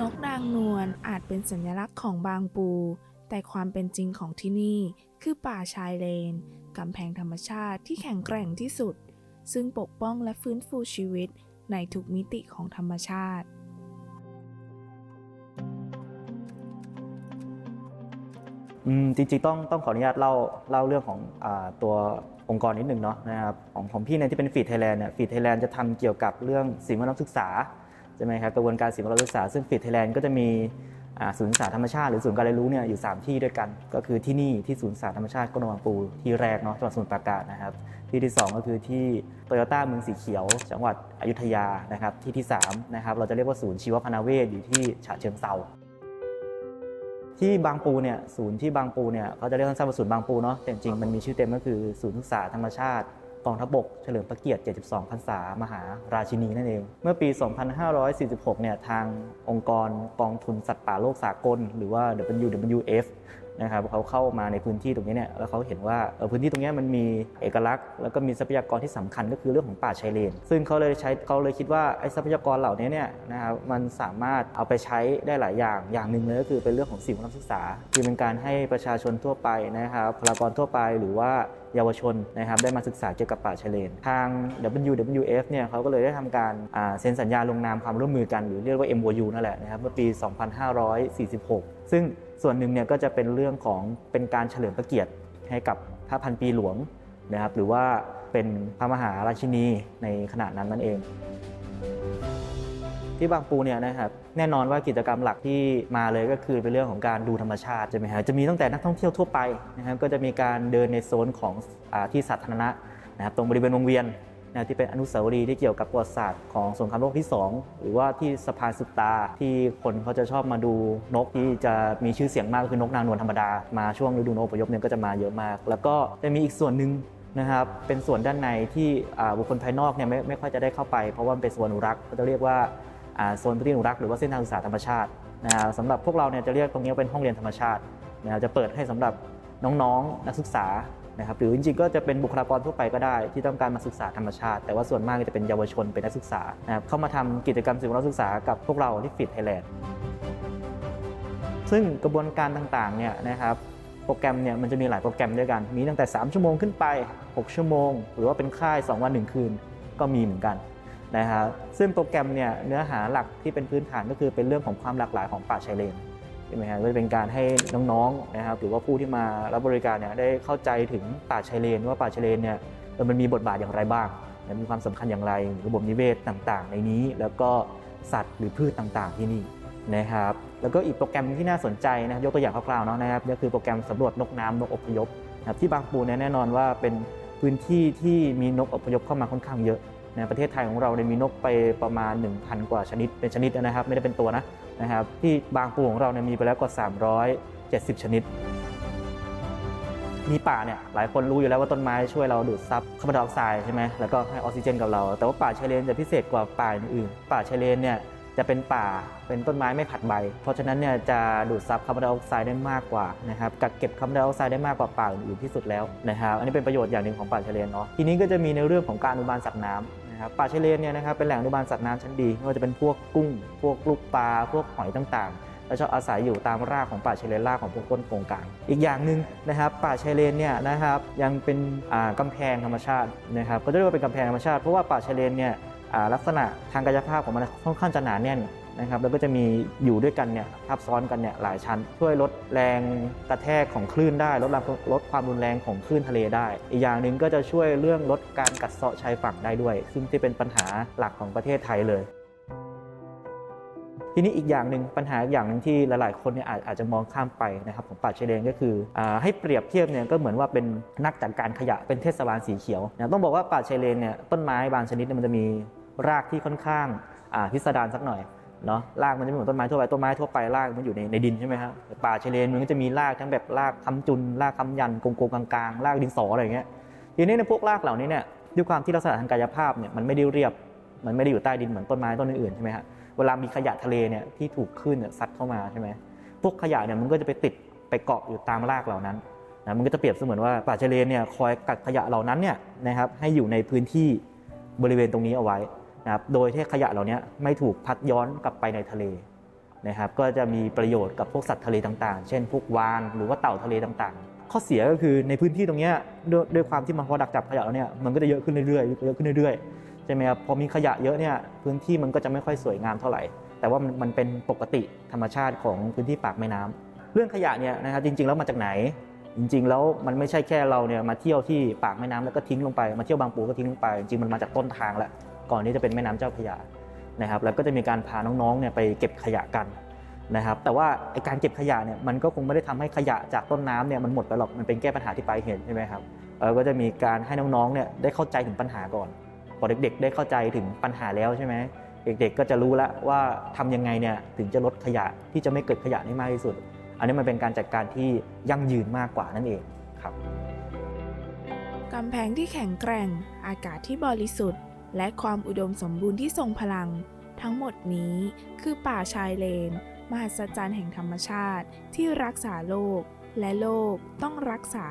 นกนางนวลอาจเป็นสัญลักษณ์ของบางปู แต่ความเป็นจริงของที่นี่คือป่าชายเลนกำแพงธรรมชาติที่แข็งแกร่งที่สุด ซึ่งปกป้องและฟื้นฟูชีวิตในทุกมิติของธรรมชาติ อืมจริงๆต้องต้องขออนุญาตเล่าเล่าเรื่องของอาตัวองค์กรนิดหนึ่งเนาะนะครับของของพี่เนี่ยที่เป็นฟีดไทยแลนด์เนี่ยฟีดไทยแลนด์จะทำเกี่ยวกับเรื่องสิ่งแวดล้อมศึกษา ใช่ไหมครับกระบวนการสิ่งแวดล้อมศึกษา ซึ่งฟีดไทยแลนด์ก็จะมีศูนย์ศึกษาธรรมชาติหรือศูนย์การเรียนรู้เนี่ยอยู่ 3 ที่ด้วยกัน ก็คือที่นี่ที่ศูนย์ศึกษาธรรมชาติกนวังปูที่แรกเนาะจังหวัดสมุทรปราการนะครับ ที่ที่ 2 ก็คือที่โตโยต้าเมืองสีเขียว จังหวัดอยุธยานะครับที่ที่3นะครับเราจะเรียกว่าศูนย์ชีวพนาเวศอยู่ที่ฉะเชิงเซาที่บางปูเนี่ยศูนย์ที่บางปูเนี่ยเขาจะเรียกสั้นๆว่าศูนย์บางปูเนาะแต่จริงๆมันมีชื่อเต็มก็คือศูนย์ศึกษาธรรมชาติ กองทัพบกเฉลิมพระเกียรติ 72 พรรษา มหาราชินีนั่นเอง เมื่อปี 2546 เนี่ย ทางองค์กรกองทุนสัตว์ป่าโลกสากล หรือว่า WWF นะครับเขาเข้ามาในพื้นที่ตรงนี้เนี่ยแล้วเขาเห็นว่าพื้นที่ตรงนี้มันมีเอกลักษณ์ แล้วก็มีทรัพยากรที่สำคัญก็คือเรื่องของป่าชายเลน ซึ่งเขาเลยใช้เขาเลยคิดว่าไอ้ทรัพยากรเหล่านี้เนี่ยนะครับมันสามารถเอาไปใช้ได้หลายอย่างอย่างหนึ่งเลยก็คือเป็นเรื่องของสิ่งแวดล้อมศึกษา คือเป็นการให้ประชาชนทั่วไปนะครับพลากรทั่วไปหรือว่าเยาวชนนะครับได้มาศึกษาเกี่ยวกับป่าชายเลน ทาง WWF เนี่ยเขาก็เลยได้ทำการเซ็นสัญญาลงนามความร่วมมือกันหรือเรียกว่า MOU นั่นแหละนะครับเมื่อปี 2546 ซึ่ง ส่วนหนึ่งเนี่ยก็จะเป็นเรื่องของเป็นการเฉลิมพระเกียรติให้กับพระพันปีหลวงนะครับหรือว่าเป็นพระมหาราชินีในขณะนั้นนั่นเอง ที่บางปูเนี่ยนะครับแน่นอนว่ากิจกรรมหลักที่มาเลยก็คือเป็นเรื่องของการดูธรรมชาติใช่ไหมครับจะมีตั้งแต่นักท่องเที่ยวทั่วไปนะครับก็จะมีการเดินในโซนของอที่สาธารณะนะครับตรงบริเวณวงเวียน นะที่เป็นอนุสาวรีย์ที่เกี่ยวกับประวัติศาสตร์ของสงครามโลกที่ 2 หรือว่าที่สะพานสุตาที่คนเขาจะชอบมาดูนกที่จะมีชื่อเสียงมากก็คือนกนางนวลธรรมดามาช่วงฤดูนกอพยพเนี่ยก็จะมาเยอะมาก แล้วก็จะมีอีกส่วนหนึ่งนะครับเป็นส่วนด้านในที่บุคคลภายนอกเนี่ยไม่ไม่ค่อยจะได้เข้าไป เพราะว่าเป็นส่วนอนุรักษ์ก็จะเรียกว่าโซนพื้นที่อนุรักษ์หรือว่าเส้นทางศึกษาธรรมชาตินะครับสำหรับพวกเราเนี่ยจะเรียกตรงนี้ว่าเป็นห้องเรียนธรรมชาตินะครับจะเปิดให้สำหรับน้องๆ นักศึกษา นะครับหรือจริงๆก็จะเป็นบุคลากรทั่วไปก็ได้ ที่ต้องการมาศึกษาธรรมชาติ แต่ว่าส่วนมากก็จะเป็นเยาวชนเป็นนักศึกษานะครับเข้ามาทำกิจกรรมสิ่งแวดล้อมศึกษากับพวกเราที่ฟิตไทยแลนด์ซึ่งกระบวนการต่างๆเนี่ยนะครับโปรแกรมเนี่ยมันจะมีหลายโปรแกรมด้วยกัน มีตั้งแต่ 3 ชั่วโมงขึ้นไป 6 ชั่วโมง หรือว่าเป็นค่าย 2 วัน 1 คืนก็มีเหมือนกันนะครับซึ่งโปรแกรมเนี่ยเนื้อหาหลักที่เป็นพื้นฐานก็คือเป็นเรื่องของความหลากหลายของป่าชายเลน ใช่ไหมครับก็จะเป็นการให้น้องๆนะครับหรือว่าผู้ที่มารับบริการเนี่ยได้เข้าใจถึงป่าชายเลนว่าป่าชายเลนเนี่ยมันมีบทบาทอย่างไรบ้างมีความสำคัญอย่างไรระบบนิเวศต่างๆ ในนี้ แล้วก็สัตว์หรือพืชต่างๆ ที่นี่นะครับแล้วก็อีกโปรแกรมที่น่าสนใจนะครับยกตัวอย่างคร่าวๆเนาะนะครับก็คือโปรแกรมสำรวจนกน้ำนกอพยพนะครับที่บางปูเนี่ยแน่นอนว่าเป็นพื้นที่ที่มีนกอพยพเข้ามาค่อนข้างเยอะนะประเทศไทยของเราเนี่ยมีนกไปประมาณ 1,000 กว่าชนิดเป็นชนิดนะครับ ไม่ได้เป็นตัวนะ นะครับที่บางปูของเราเนี่ยมีไปแล้วกว่า 370 ชนิด มีป่าเนี่ยหลายคนรู้อยู่แล้วว่าต้นไม้ช่วยเราดูดซับคาร์บอนไดออกไซด์ใช่ไหมแล้วก็ให้ออกซิเจนกับเรา แต่ว่าป่าชายเลนจะพิเศษกว่าป่าอื่นๆป่าชายเลนเนี่ยจะเป็นป่าเป็นต้นไม้ไม่ผัดใบ เพราะฉะนั้นเนี่ยจะดูดซับคาร์บอนไดออกไซด์ได้มากกว่านะครับกักเก็บคาร์บอนไดออกไซด์ได้มากกว่าป่าอื่นๆที่สุดแล้วนะครับอันนี้เป็นประโยชน์อย่างหนึ่งของป่าชายเลนเนาะทีนี้ก็จะมีในเรื่องของการอนุบาลสัตว์น้ำ นะครับป่าชายเลนเนี่ยนะครับเป็นแหล่งอนุบาลสัตว์น้ำชั้นดีไม่ว่าจะเป็นพวกกุ้ง พวกลูกปลาพวกหอยต่างๆ แล้วชอบอาศัยอยู่ตามรากของป่าชายเลนรากของพวกต้นโกงกางอีกอย่างหนึ่งนะครับป่าชายเลนเนี่ยนะครับยังเป็นอ่ากำแพงธรรมชาตินะครับก็จะเรียกว่าเป็นกำแพงธรรมชาติเพราะว่าป่าชายเลนเนี่ย ลักษณะทางกายภาพของมันค่อนข้างจะหนาแน่นนะครับแล้วก็จะมีอยู่ด้วยกันเนี่ยทับซ้อนกันเนี่ยหลายชั้น ช่วยลดแรงกระแทกของคลื่นได้ ลดแรงลดความรุนแรงของคลื่นทะเลได้ อีกอย่างหนึ่งก็จะช่วยเรื่องลดการกัดเซาะชายฝั่งได้ด้วย ซึ่งที่เป็นปัญหาหลักของประเทศไทยเลย ทีนี้อีกอย่างหนึ่งปัญหาอีกอย่างหนึ่งที่หลาย ๆ คนเนี่ยอาจอาจจะมองข้ามไปนะครับของป่าชายเลนก็คืออให้เปรียบเทียบเนี่ยก็เหมือนว่าเป็นนักจัดการขยะเป็นเทศบาลสีเขียวนะต้องบอกว่าป่าชายเลนเนี่ยต้นไม้บางชนิดเนี่ยมันจะมี รากที่ค่อนข้างพิสดารสักหน่อยเนาะรากมันจะไม่เหมือนต้นไม้ทั่วไปต้นไม้ทั่วไปรากมันอยู่ในในดินใช่ไหมครับป่าชายเลนมันก็จะมีรากทั้งแบบรากคำจุนรากคำยันโกงโกงกลางๆรากดินสออะไรอย่างเงี้ยทีนี้ในพวกรากเหล่านี้เนี่ยด้วยความที่ลักษณะทางกายภาพเนี่ยมันไม่ได้เรียบมันไม่ได้อยู่ใต้ดินเหมือนต้นไม้ต้นอื่นๆใช่ไหมฮะเวลามีขยะทะเลเนี่ยที่ถูกคลื่นเนี่ยซัดเข้ามาใช่ไหมพวกขยะเนี่ยมันก็จะไปติดไปเกาะอยู่ตามรากเหล่านั้นนะมันก็จะเปรียบเสมือนว่าป่าชายเลนเนี่ยคอยกัดขยะเหล่านั้นเนี่ยนะครับให้อยู่ในพื้นที่บริเวณตรงนี้เอาไว้ นะครับโดยที่ขยะเหล่านี้ไม่ถูกพัดย้อนกลับไปในทะเลนะครับก็จะมีประโยชน์กับพวกสัตว์ทะเลต่างๆ เช่นพวกวานหรือว่าเต่าทะเลต่างๆ ข้อเสียก็คือในพื้นที่ตรงนี้ด้วยด้วยความที่มันพอดักจับขยะแล้วเนี่ยมันก็จะเยอะขึ้นเรื่อยๆเยอะขึ้นเรื่อยๆใช่ไหมครับพอมีขยะเยอะเนี่ยพื้นที่มันก็จะไม่ค่อยสวยงามเท่าไหร่ แต่ว่ามันเป็นปกติธรรมชาติของพื้นที่ปากแม่น้ำเรื่องขยะเนี่ยนะครับจริงๆแล้วมาจากไหน จริงๆแล้วมันไม่ใช่แค่เราเนี่ยมาเที่ยวที่ปากแม่น้ำแล้วก็ทิ้งลงไปมาเที่ยวบางปูก็ทิ้งลงไปจริงๆมันมาจากต้นทางแล้ว ก่อนที่จะเป็นแม่น้ำเจ้าพระยานะครับ แล้วก็จะมีการพาน้องๆเนี่ยไปเก็บขยะกันนะครับ แต่ว่าไอการเก็บขยะเนี่ยมันก็คงไม่ได้ทำให้ขยะจากต้นน้ำเนี่ยมันหมดไปหรอกมันเป็นแก้ปัญหาที่ปลายเหตุใช่ไหมครับเออก็จะมีการให้น้องๆเนี่ยได้เข้าใจถึงปัญหาก่อนพอเด็ก ๆ ได้เข้าใจถึงปัญหาแล้วใช่ไหมเด็กๆก็จะรู้แล้วว่าทำยังไงเนี่ยถึงจะลดขยะที่จะไม่เกิดขยะได้มากที่สุด อันนี้มันเป็นการจัดการที่ยั่งยืนมากกว่านั่นเองครับกำแพงที่แข็งแกร่ง อากาศที่บริสุทธิ์ และความอุดมสมบูรณ์ที่ทรงพลัง ทั้งหมดนี้คือป่าชายเลน มหัศจรรย์แห่งธรรมชาติที่รักษาโลก และโลกต้องรักษา